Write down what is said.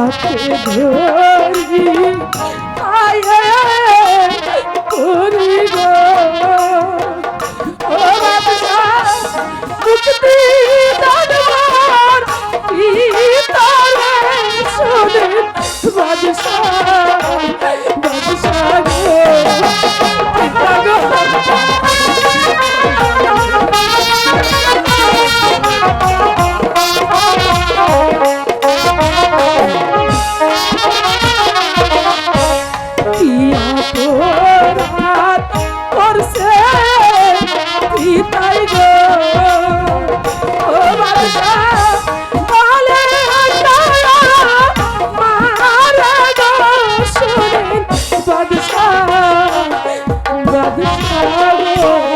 হাতে ধরি Oh,